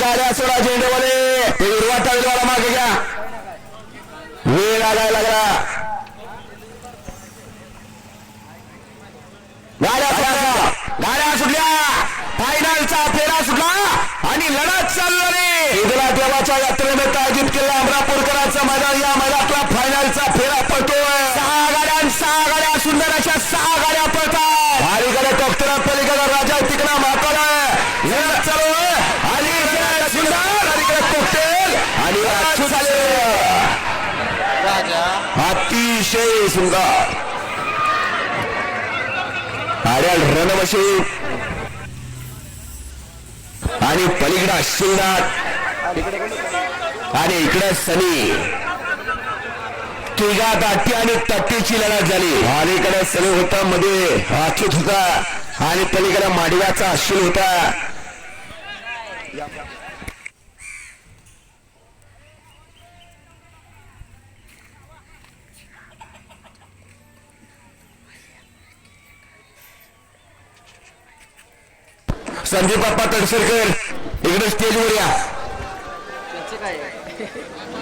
गाड्या सोडा झेंडेवाले ते हिरवा टाळीवाला मागे घ्या वेळ लागायला लागला गाड्या सोडा गाड्या सुटल्या फायनलचा फेरा सुटला आणि लढत चालला रे देवाच्या यात्रेनिमित्त आयोजित केला अमरापूरकरांचा मैदान या मैदानातला फायनलचा फेरा पडतोय सहा गाड्या सहा गाड्या सुंदर अशा सहा गाड्या पडतात गाड्या डॉक्टर पलीकडे राजा तिकडे माता आणि अच्युत झाले अतिशय सुंदर. आड्याल रणवशी. आणि पलीकडा शिवनाथ आणि इकडे सनी. तिघा दाटी आणि तट्टीची लढत झाली. अलीकडे सनी होता मध्ये अच्युत होता. आणि पलीकडे माडव्याचा अश्विन होता. संदीप बाप्पा तडसरकर. इकडे स्टेजवर या. काय